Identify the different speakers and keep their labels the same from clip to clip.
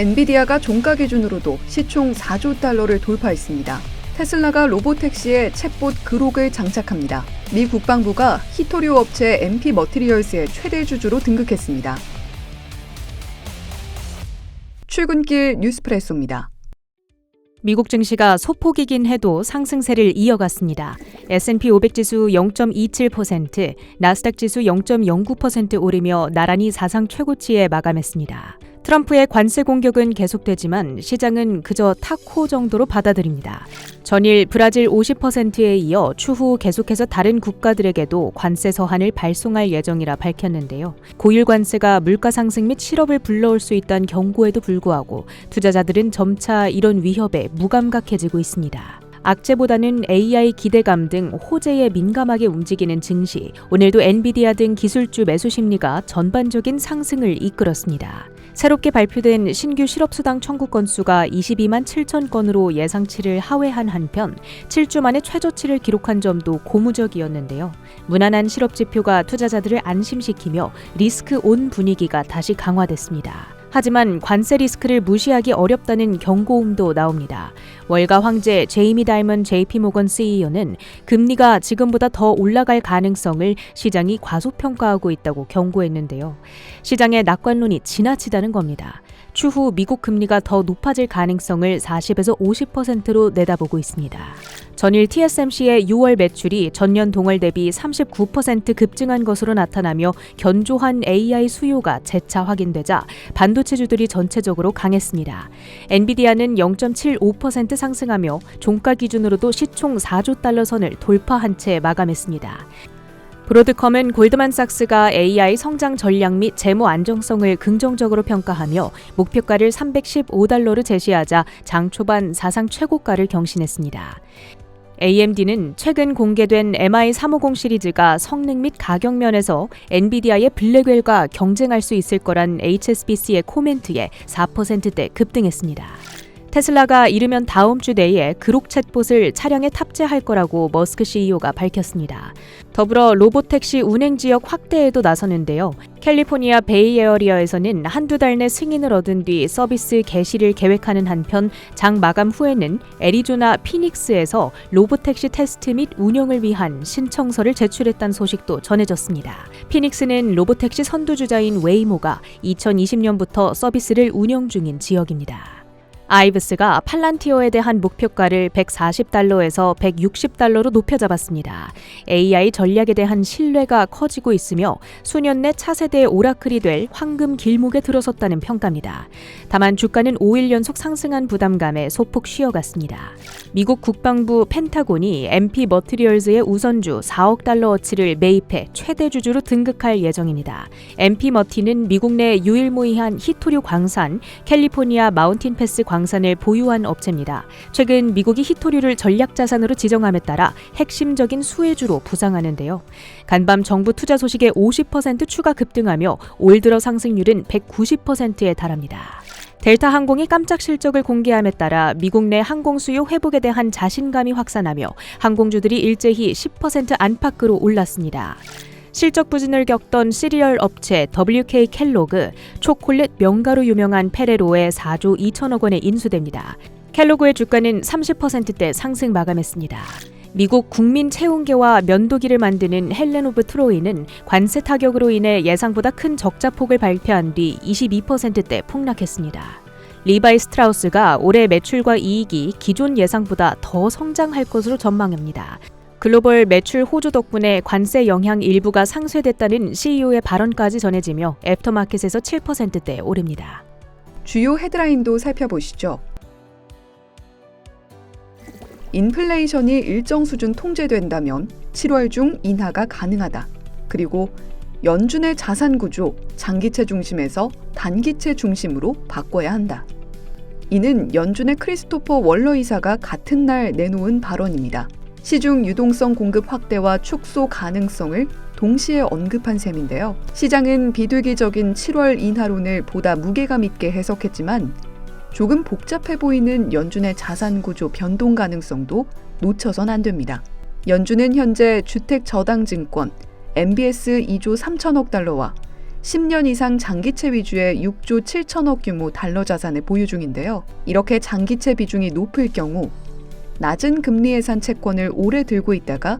Speaker 1: 엔비디아가 종가 기준으로도 시총 4조 달러를 돌파했습니다. 테슬라가 로보택시에 챗봇 그록을 장착합니다. 미 국방부가 히토류 업체 MP 머티리얼스의 최대 주주로 등극했습니다. 출근길 뉴스프레소입니다.
Speaker 2: 미국 증시가 소폭이긴 해도 상승세를 이어갔습니다. S&P 500 지수 0.27%, 나스닥 지수 0.09% 오르며 나란히 사상 최고치에 마감했습니다. 트럼프의 관세 공격은 계속되지만 시장은 그저 탁호 정도로 받아들입니다. 전일 브라질 50%에 이어 추후 계속해서 다른 국가들에게도 관세 서한을 발송할 예정이라 밝혔는데요. 고율 관세가 물가 상승 및 실업을 불러올 수 있다는 경고에도 불구하고 투자자들은 점차 이런 위협에 무감각해지고 있습니다. 악재보다는 AI 기대감 등 호재에 민감하게 움직이는 증시, 오늘도 엔비디아 등 기술주 매수 심리가 전반적인 상승을 이끌었습니다. 새롭게 발표된 신규 실업수당 청구 건수가 22만 7천 건으로 예상치를 하회한 한편 7주 만에 최저치를 기록한 점도 고무적이었는데요. 무난한 실업 지표가 투자자들을 안심시키며 리스크 온 분위기가 다시 강화됐습니다. 하지만 관세 리스크를 무시하기 어렵다는 경고음도 나옵니다. 월가 황제 제이미 다이먼 JP 모건 CEO는 금리가 지금보다 더 올라갈 가능성을 시장이 과소평가하고 있다고 경고했는데요. 시장의 낙관론이 지나치다는 겁니다. 추후 미국 금리가 더 높아질 가능성을 40에서 50%로 내다보고 있습니다. 전일 TSMC의 6월 매출이 전년 동월 대비 39% 급증한 것으로 나타나며 견조한 AI 수요가 재차 확인되자 반도체주들이 전체적으로 강했습니다. 엔비디아는 0.75% 상승하며 종가 기준으로도 시총 4조 달러 선을 돌파한 채 마감했습니다. 브로드컴은 골드만삭스가 AI 성장 전략 및 재무 안정성을 긍정적으로 평가하며 목표가를 315달러를 제시하자 장 초반 사상 최고가를 경신했습니다. AMD는 최근 공개된 MI350 시리즈가 성능 및 가격 면에서 엔비디아의 블랙웰과 경쟁할 수 있을 거란 HSBC의 코멘트에 4%대 급등했습니다. 테슬라가 이르면 다음 주 내에 그록 챗봇을 차량에 탑재할 거라고 머스크 CEO가 밝혔습니다. 더불어 로보택시 운행 지역 확대에도 나서는데요. 캘리포니아 베이에어리어에서는 한두 달 내 승인을 얻은 뒤 서비스 개시를 계획하는 한편 장 마감 후에는 애리조나 피닉스에서 로보택시 테스트 및 운영을 위한 신청서를 제출했다는 소식도 전해졌습니다. 피닉스는 로보택시 선두주자인 웨이모가 2020년부터 서비스를 운영 중인 지역입니다. 아이브스가 팔란티어에 대한 목표가를 140달러에서 160달러로 높여 잡았습니다. AI 전략에 대한 신뢰가 커지고 있으며 수년 내 차세대의 오라클이 될 황금 길목에 들어섰다는 평가입니다. 다만 주가는 5일 연속 상승한 부담감에 소폭 쉬어갔습니다. 미국 국방부 펜타곤이 MP 머티리얼즈의 우선주 4억 달러어치를 매입해 최대 주주로 등극할 예정입니다. MP 머티는 미국 내 유일무이한 히토류 광산 캘리포니아 마운틴 패스 광산 을 보유한 업체입니다. 최근 미국이 히토류를 전략 자산으로 지정함에 따라 핵심적인 수혜주로 부상하는데요. 간밤 정부 투자 소식에 50% 추가 급등하며 올 들어 상승률은 190%에 달합니다. 델타 항공이 깜짝 실적을 공개함에 따라 미국 내 항공 수요 회복에 대한 자신감이 확산하며 항공주들이 일제히 10% 안팎으로 올랐습니다. 실적 부진을 겪던 시리얼 업체 WK 켈로그, 초콜릿 명가로 유명한 페레로의 4조 2천억 원에 인수됩니다. 켈로그의 주가는 30%대 상승 마감했습니다. 미국 국민 채운계와 면도기를 만드는 헬렌 오브 트로이는 관세 타격으로 인해 예상보다 큰 적자 폭을 발표한 뒤 22%대 폭락했습니다. 리바이 스트라우스가 올해 매출과 이익이 기존 예상보다 더 성장할 것으로 전망합니다. 글로벌 매출 호조 덕분에 관세 영향 일부가 상쇄됐다는 CEO의 발언까지 전해지며 애프터마켓에서 7%대 오릅니다.
Speaker 1: 주요 헤드라인도 살펴보시죠. 인플레이션이 일정 수준 통제된다면 7월 중 인하가 가능하다. 그리고 연준의 자산 구조 장기채 중심에서 단기채 중심으로 바꿔야 한다. 이는 연준의 크리스토퍼 월러 이사가 같은 날 내놓은 발언입니다. 시중 유동성 공급 확대와 축소 가능성을 동시에 언급한 셈인데요. 시장은 비둘기적인 7월 인하론을 보다 무게감 있게 해석했지만 조금 복잡해 보이는 연준의 자산 구조 변동 가능성도 놓쳐선 안 됩니다. 연준은 현재 주택 저당 증권 MBS 2조 3천억 달러와 10년 이상 장기채 위주의 6조 7천억 규모 달러 자산을 보유 중인데요. 이렇게 장기채 비중이 높을 경우 낮은 금리 예산 채권을 오래 들고 있다가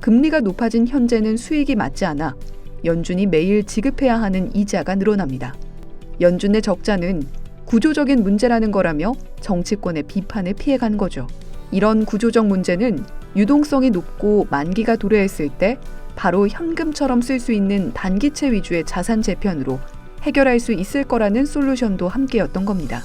Speaker 1: 금리가 높아진 현재는 수익이 맞지 않아 연준이 매일 지급해야 하는 이자가 늘어납니다. 연준의 적자는 구조적인 문제라는 거라며 정치권의 비판을 피해간 거죠. 이런 구조적 문제는 유동성이 높고 만기가 도래했을 때 바로 현금처럼 쓸 수 있는 단기채 위주의 자산 재편으로 해결할 수 있을 거라는 솔루션도 함께였던 겁니다.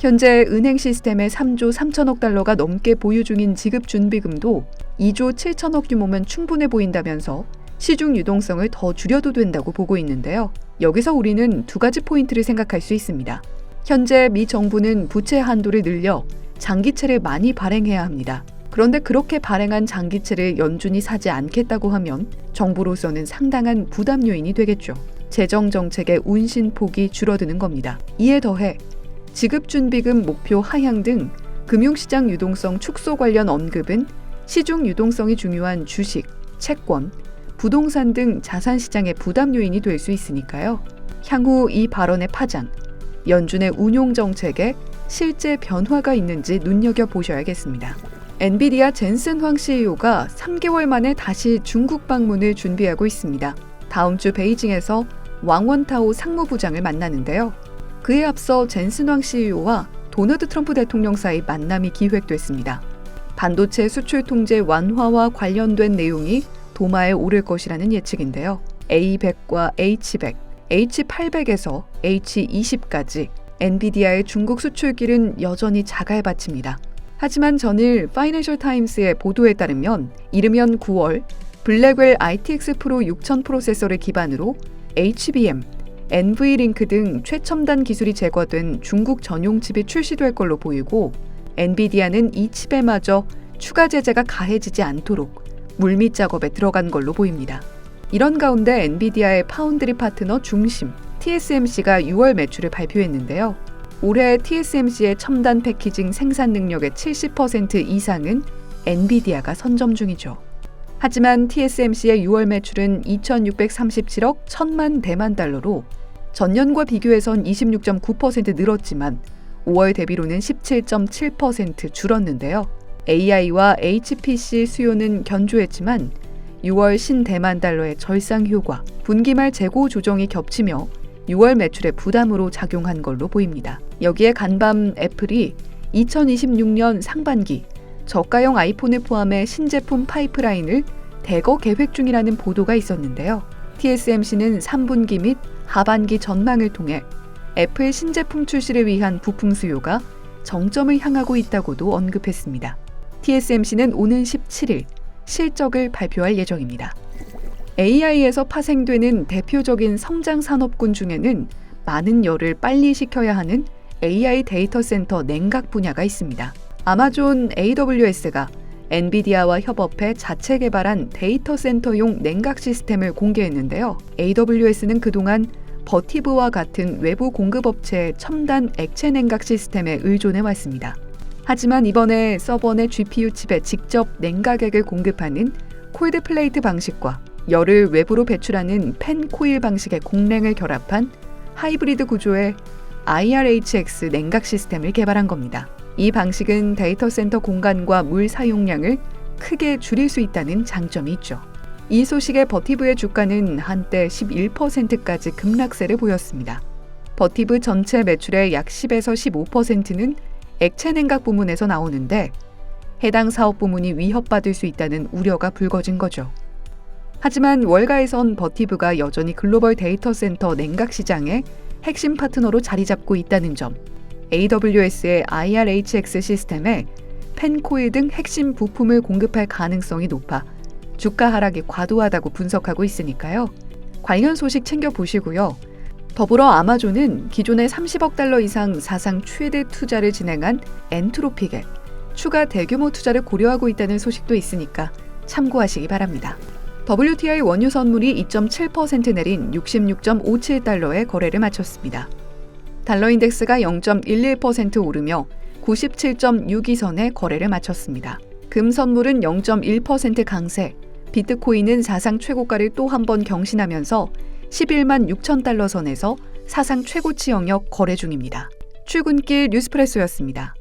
Speaker 1: 현재 은행 시스템에 3조 3천억 달러가 넘게 보유 중인 지급 준비금도 2조 7천억 규모면 충분해 보인다면서 시중 유동성을 더 줄여도 된다고 보고 있는데요. 여기서 우리는 두 가지 포인트를 생각할 수 있습니다. 현재 미 정부는 부채 한도를 늘려 장기채를 많이 발행해야 합니다. 그런데 그렇게 발행한 장기채를 연준이 사지 않겠다고 하면 정부로서는 상당한 부담 요인이 되겠죠. 재정 정책의 운신 폭이 줄어드는 겁니다. 이에 더해 지급준비금 목표 하향 등 금융시장 유동성 축소 관련 언급은 시중 유동성이 중요한 주식, 채권, 부동산 등 자산 시장의 부담 요인이 될 수 있으니까요. 향후 이 발언의 파장, 연준의 운용 정책에 실제 변화가 있는지 눈여겨 보셔야겠습니다. 엔비디아 젠슨 황 CEO가 3개월 만에 다시 중국 방문을 준비하고 있습니다. 다음 주 베이징에서 왕원타오 상무부장을 만나는데요. 그에 앞서 젠슨 황 CEO와 도널드 트럼프 대통령 사이 만남이 기획됐습니다. 반도체 수출 통제 완화와 관련된 내용이 도마에 오를 것이라는 예측인데요. A100과 H100, H800에서 H20까지 엔비디아의 중국 수출길은 여전히 자갈밭입니다. 하지만 전일 파이낸셜 타임스의 보도에 따르면 이르면 9월 블랙웰 ITX 프로 6000 프로세서를 기반으로 HBM, NV링크 등 최첨단 기술이 제거된 중국 전용 칩이 출시될 걸로 보이고 엔비디아는 이 칩에 마저 추가 제재가 가해지지 않도록 물밑 작업에 들어간 걸로 보입니다. 이런 가운데 엔비디아의 파운드리 파트너 중심 TSMC가 6월 매출을 발표했는데요. 올해 TSMC의 첨단 패키징 생산 능력의 70% 이상은 엔비디아가 선점 중이죠. 하지만 TSMC의 6월 매출은 2,637억 1천만 대만 달러로 전년과 비교해선 26.9% 늘었지만 5월 대비로는 17.7% 줄었는데요. AI와 HPC 수요는 견조했지만 6월 신대만 달러의 절상 효과, 분기 말 재고 조정이 겹치며 6월 매출에 부담으로 작용한 걸로 보입니다. 여기에 간밤 애플이 2026년 상반기 저가형 아이폰을 포함해 신제품 파이프라인을 대거 계획 중이라는 보도가 있었는데요. TSMC는 3분기 및 하반기 전망을 통해 애플 신제품 출시를 위한 부품 수요가 정점을 향하고 있다고도 언급했습니다. TSMC는 오는 17일 실적을 발표할 예정입니다. AI에서 파생되는 대표적인 성장 산업군 중에는 많은 열을 빨리 식혀야 하는 AI 데이터 센터 냉각 분야가 있습니다. 아마존 AWS가 엔비디아와 협업해 자체 개발한 데이터 센터용 냉각 시스템을 공개했는데요. AWS는 그동안 버티브와 같은 외부 공급업체의 첨단 액체 냉각 시스템에 의존해 왔습니다. 하지만 이번에 서버 내 GPU 칩에 직접 냉각액을 공급하는 콜드 플레이트 방식과 열을 외부로 배출하는 펜 코일 방식의 공랭을 결합한 하이브리드 구조의 IRHX 냉각 시스템을 개발한 겁니다. 이 방식은 데이터 센터 공간과 물 사용량을 크게 줄일 수 있다는 장점이 있죠. 이 소식에 버티브의 주가는 한때 11%까지 급락세를 보였습니다. 버티브 전체 매출의 약 10에서 15%는 액체 냉각 부문에서 나오는데 해당 사업 부문이 위협받을 수 있다는 우려가 불거진 거죠. 하지만 월가에선 버티브가 여전히 글로벌 데이터 센터 냉각 시장의 핵심 파트너로 자리 잡고 있다는 점, AWS의 IRHX 시스템에 펜코일 등 핵심 부품을 공급할 가능성이 높아 주가 하락이 과도하다고 분석하고 있으니까요. 관련 소식 챙겨보시고요. 더불어 아마존은 기존의 30억 달러 이상 사상 최대 투자를 진행한 엔트로픽에 추가 대규모 투자를 고려하고 있다는 소식도 있으니까 참고하시기 바랍니다. WTI 원유 선물이 2.7% 내린 66.57달러에 거래를 마쳤습니다. 달러 인덱스가 0.11% 오르며 97.62선에 거래를 마쳤습니다. 금 선물은 0.1% 강세, 비트코인은 사상 최고가를 또 한 번 경신하면서 11만 6천 달러 선에서 사상 최고치 영역 거래 중입니다. 출근길 뉴스프레소였습니다.